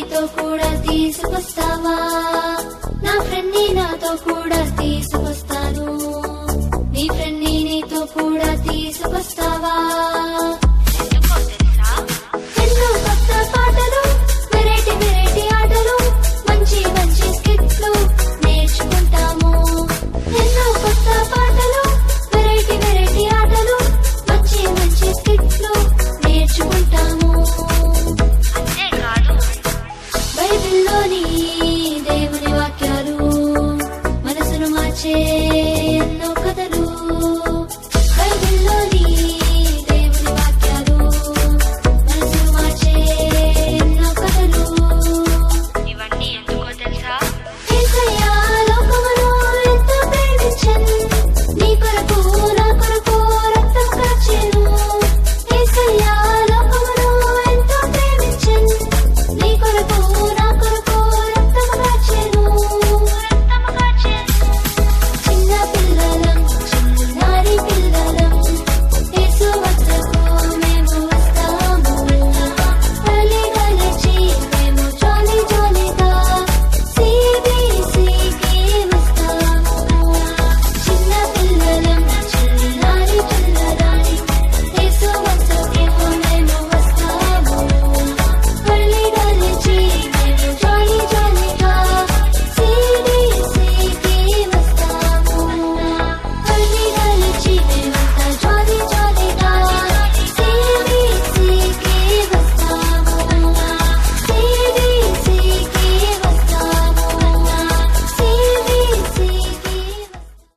నీతో కూడా తీసుకొస్తావా? నా ఫ్రెండ్ నాతో కూడా తీసుకొస్తావా?